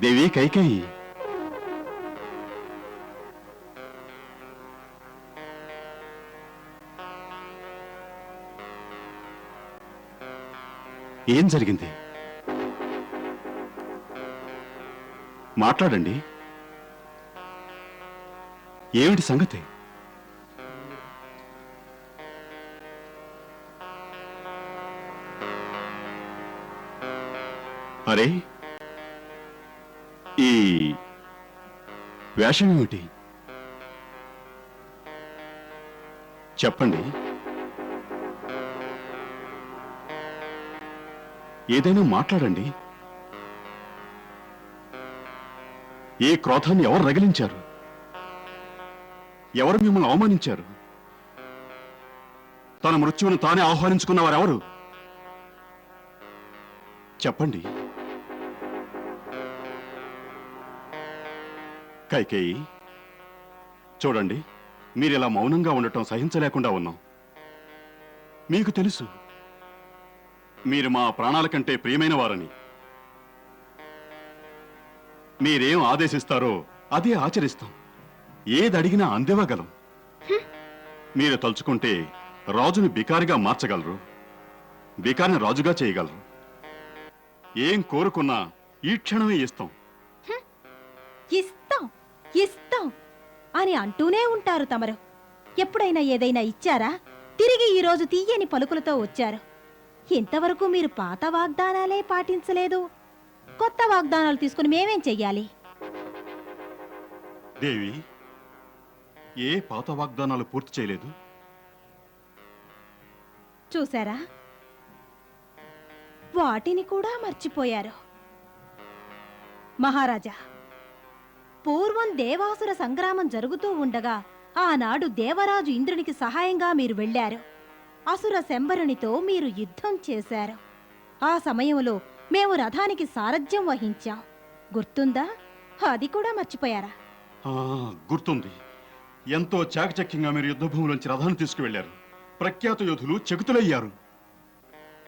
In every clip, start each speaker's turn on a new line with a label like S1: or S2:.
S1: దేవి కైకేయి. ఏం జరిగింది? మాట్లాడండి. ఏమిటి సంగతి? అరే ఈ వేషం ఏమిటి? చెప్పండి. ఏదైనా మాట్లాడండి. ఏ క్రోధాన్ని ఎవరు రగిలించారు? ఎవరు మిమ్మల్ని అవమానించారు? తన మృత్యువును తానే ఆహ్వానించుకున్నవారెవరు? చెప్పండి. కైకేయి చూడండి మీరు ఇలా మౌనంగా ఉండటం సహించలేకుండా ఉన్నాం. మీకు తెలుసు మీరు మా ప్రాణాల కంటే ప్రియమైన వారని. మీరేం ఆదేశిస్తారో అదే ఆచరిస్తాం. ఏది అడిగినా అందివ్వగలం. మీరు తలుచుకుంటే రాజుని బికారిగా మార్చగలరు. బికారిని రాజుగా చేయగలరు. ఏం కోరుకున్నా ఈ క్షణమే ఇస్తాం.
S2: ఇస్తాం అని అంటూనే ఉంటారు తమరు. ఎప్పుడైనా ఏదైనా ఇచ్చారా? తిరిగి ఈరోజు తీయని పలుకులతో వచ్చారు. ఇంతవరకు మీరు పాత వాగ్దానాలే పాటించలేదు. కొత్త వాగ్దానాలు తీసుకుని మేమేం చెయ్యాలి?
S1: దేవి ఏ పాత వాగ్దానాలు పూర్తి చేయలేదు?
S2: చూసారా వాటిని కూడా మర్చిపోయారు. మహారాజా పూర్వం దేవాసుర సంగ్రామం జరుగుతూ ఉండగా ఆనాడు దేవరాజు ఇంద్రునికి సహాయంగా మీరు వెళ్ళారు. అసుర శంబరునితో మీరు యుద్ధం చేశారు. ఆ సమయంలో మేము రథానికి సారథ్యం వహించాం. గుర్తుందా? అది కూడా మర్చిపోయారా?
S1: ఆ, గుర్తుంది. ఎంతో చాకచక్యంగా మీరు యుద్ధభూమిలోంచి రథాన్ని తీసుకువెళ్ళారు ప్రఖ్యాత యోధులు చెకుతులయ్యారు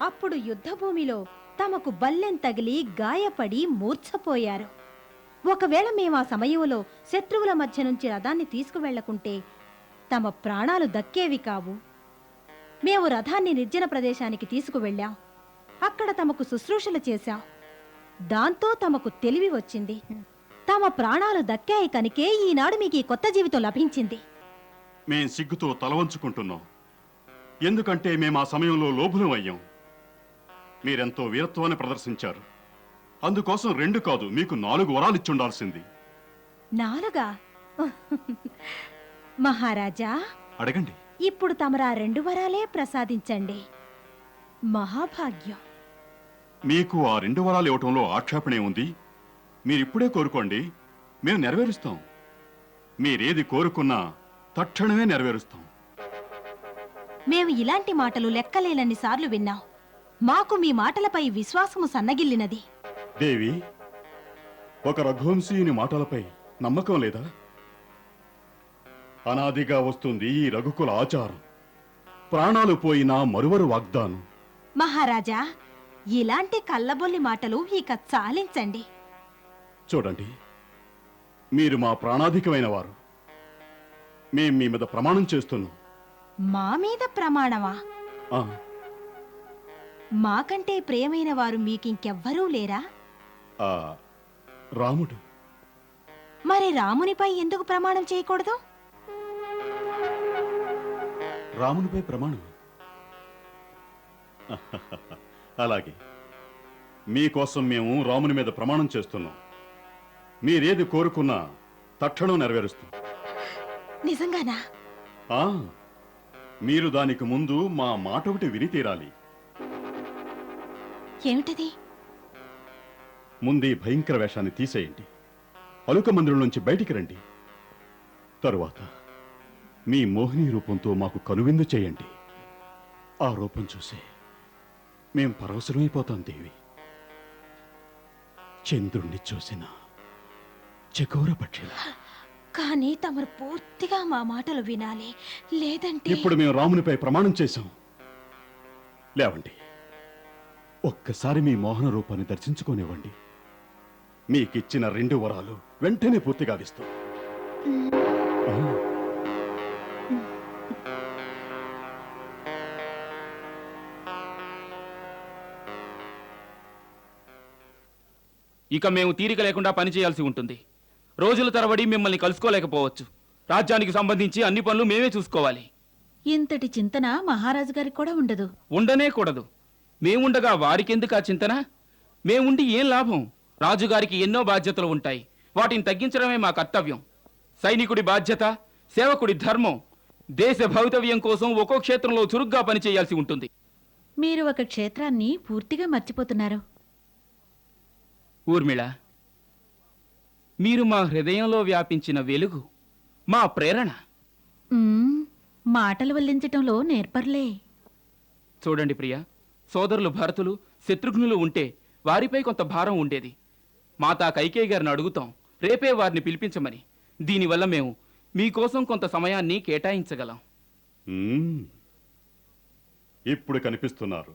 S2: అప్పుడు యుద్ధభూమిలో తమకు బల్లెం తగిలి గాయపడి మూర్ఛపోయారు. ఒకవేళ మేము ఆ సమయంలో శత్రువుల మధ్య నుంచి రథాన్ని తీసుకువెళ్ళకుంటే తమ ప్రాణాలు దక్కేవి కావు. మేము రథాన్ని నిర్జన ప్రదేశానికి తీసుకువెళ్ళాం. అక్కడ తమకు శుశ్రూషలు చేశాం. దాంతో తమకు తెలివి వచ్చింది. తమ ప్రాణాలు దక్కాయి కనుకే ఈనాడు మీకు ఈ కొత్త జీవితం లభించింది.
S1: మేం సిగ్గుతో తలవంచుకుంటున్నాం. ఎందుకంటే మేము ఆ సమయంలో లోభులం అయ్యాం మీరెంతో వీరత్వాన్ని ప్రదర్శించారు. అందుకోసం రెండు కాదు మీకు నాలుగు వరాలు ఇచ్చుండాల్సింది.
S2: నాలుగా? మహారాజా
S1: అడగండి.
S2: ఇప్పుడు తమరా రెండు వరాలే ప్రసాదించండి. మహాభాగ్యం.
S1: మీకు ఆ రెండు వరాలు ఇవ్వటంలో ఆక్షేపణే ఉంది మీరిప్పుడే కోరుకోండి మేము నెరవేరుస్తాం. మీరేది కోరుకున్నా తక్షణమే నెరవేరుస్తాం.
S2: మేము ఇలాంటి మాటలు లెక్కలేనన్ని సార్లు విన్నాం. మాకు మీ మాటలపై విశ్వాసము సన్నగిల్లినది.
S1: దేవి ఒక రఘువంశీయుని మాటలపై నమ్మకం లేదా? అనాదిగా వస్తుంది ఈ రఘుకుల ఆచారం. ప్రాణాలు పోయినా మరువరు వాగ్దానం.
S2: మహారాజా ఇలాంటి కల్లబొల్లి మాటలు ఇక చాలించండి.
S1: చూడండి మీరు మా ప్రాణాధికమైన వారు. మేం మీ మీద ప్రమాణం చేస్తున్నాం.
S2: మా మీద ప్రమాణమా?
S1: ఆ,
S2: మాకంటే ప్రియమైన వారు మీకింకెవ్వరూ లేరా?
S1: రాముడు.
S2: మరి రామునిపై ఎందుకు ప్రమాణం చేయకూడదు?
S1: రామునిపై ప్రమాణం? అలాగే. మీకోసం మేము రాముని మీద ప్రమాణం చేస్తున్నాం. మీరేది కోరుకున్నా తక్షణం నెరవేరుస్తాం.
S2: నిజంగానా?
S1: ఆ, మీరు దానికి ముందు మా మాట ఒకటి విని తీరాలి.
S2: ఏమిటది?
S1: ముందు ఈ భయంకర వేషాన్ని తీసేయండి. అలుక మందిరం నుంచి బయటికి రండి. తరువాత మీ మోహిని రూపంతో మాకు కనువిందు చేయండి. ఆ రూపం చూసి మేం పరవశమైపోతాం దేవి. చంద్రుణ్ణి చూసిన చకోర పక్షిలా.
S2: కానీ తమరు పూర్తిగా మా మాటలు వినాలి. లేదంటే
S1: ఇప్పుడు మేము రామునిపై ప్రమాణం చేశాం. లేవండి. ఒక్కసారి మీ మోహన రూపాన్ని దర్శించుకోనివ్వండి. మీకిచ్చిన రెండు వరాలు వెంటనే పూర్తిగా ఇస్తాం ఆ,
S3: ఇక మేము తీరిక లేకుండా పనిచేయాల్సి ఉంటుంది. రోజుల తరబడి మిమ్మల్ని కలుసుకోలేకపోవచ్చు. రాజ్యానికి సంబంధించి అన్ని పనులు మేమే చూసుకోవాలి.
S2: ఇంతటి చింతన మహారాజు గారికి కూడా ఉండదు.
S3: ఉండనే కూడదు. మేముండగా వారికెందుకు ఆ చింతన? మేముండి ఏం లాభం? రాజుగారికి ఎన్నో బాధ్యతలు ఉంటాయి. వాటిని తగ్గించడమే మా కర్తవ్యం. సైనికుడి బాధ్యత సేవకుడి ధర్మం దేశ భవితవ్యం కోసం ఒక్కో క్షేత్రంలో చురుగ్గా పనిచేయాల్సి ఉంటుంది.
S2: మీరు ఒక క్షేత్రాన్ని పూర్తిగా మర్చిపోతున్నారు.
S3: ఊర్మిళ మీరు మా హృదయంలో వ్యాపించిన వెలుగు మా ప్రేరణ.
S2: మ్మ్, మాటలు వల్లించటంలో నేర్పర్లే.
S3: చూడండి ప్రియ సోదరులు భరతులు శత్రుఘ్నులు ఉంటే వారిపై కొంత భారం ఉండేది. మాతా కైకేయి గారిని అడుగుతాం. రేపే వారిని పిలిపించమని. దీనివల్ల మేము మీకోసం కొంత సమయాన్ని కేటాయించగలం.
S1: ఇప్పుడు కనిపిస్తున్నారు.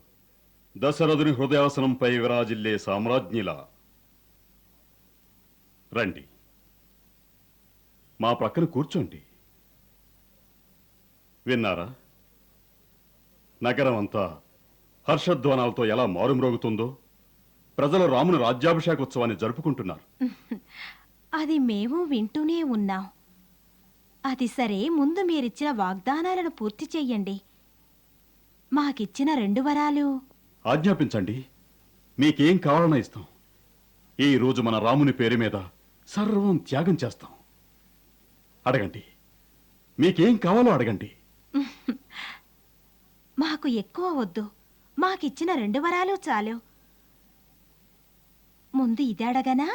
S1: దశరథుని హృదయాసనంపై విరాజిల్లే సామ్రాజ్ఞిలా. రండి. మా ప్రక్కన కూర్చోండి. విన్నారా? నగరం అంతా హర్షధ్వానాలతో ఎలా మారుమ్రోగుతుందో? ప్రజలు రాముని రాజ్యాభిషేకోత్సవాన్ని జరుపుకుంటున్నారు.
S2: అది మేము వింటూనే ఉన్నాం. అది సరే ముందు మీరిచ్చిన వాగ్దానాలను పూర్తి చెయ్యండి. మాకిచ్చిన రెండు వరాలు.
S1: ఆజ్ఞాపించండి. మీకేం కావాలన్నా ఇస్తాం. ఈ రోజు మన రాముని పేరు మీద సర్వం త్యాగం చేస్తాం. అడగండి. మీకేం కావాలో అడగండి.
S2: మాకు ఎక్కువ వద్దు. మాకిచ్చిన రెండు వరాలు చాలు. ముందు ఇది అడగనా?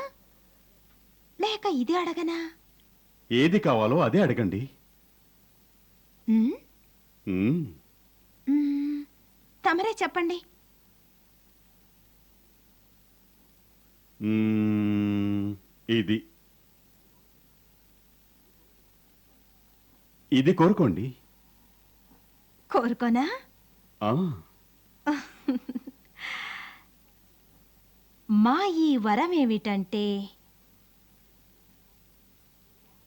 S2: లేక ఇది అడగనా?
S1: ఏది కావాలో అదే అడగండి.
S2: ఉమ్, తమరే చెప్పండి.
S1: ఇది. ఇది కోరుకోండి.
S2: కోరుకోనా?
S1: ఆ,
S2: మా ఈ వరం ఏమిటంటే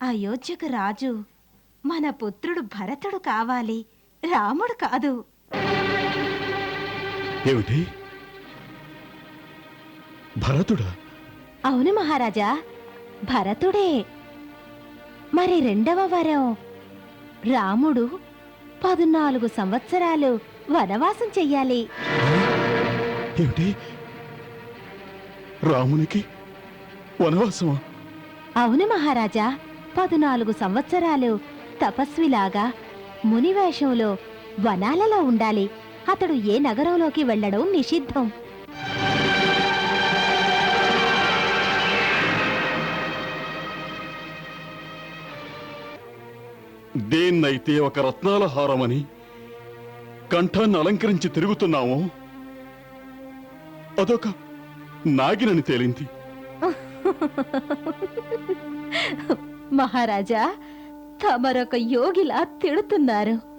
S2: అయోధ్యకు రాజు మన పుత్రుడు భరతుడు కావాలి రాముడు కాదు.
S1: ఏమిటి? భరతుడా?
S2: అవును మహారాజా భరతుడే. మరి రెండవ వరం రాముడు పదునాలుగు సంవత్సరాలు వనవాసం చెయ్యాలి.
S1: ఏమిటి? రామునికి వనవాసమా?
S2: అవును మహారాజా. పదునాలుగు సంవత్సరాలు తపస్విలాగా మునివేషంలో వనాలలో ఉండాలి. అతడు ఏ నగరంలోకి వెళ్ళడం నిషిద్ధం.
S1: దేన్నైతే ఒక రత్నాల హారమని కంఠాన్ని అలంకరించి తిరుగుతున్నామో. అదొక నాగినని తేలింది.
S2: మహారాజా తమరొక యోగిలా తిడుతున్నారు.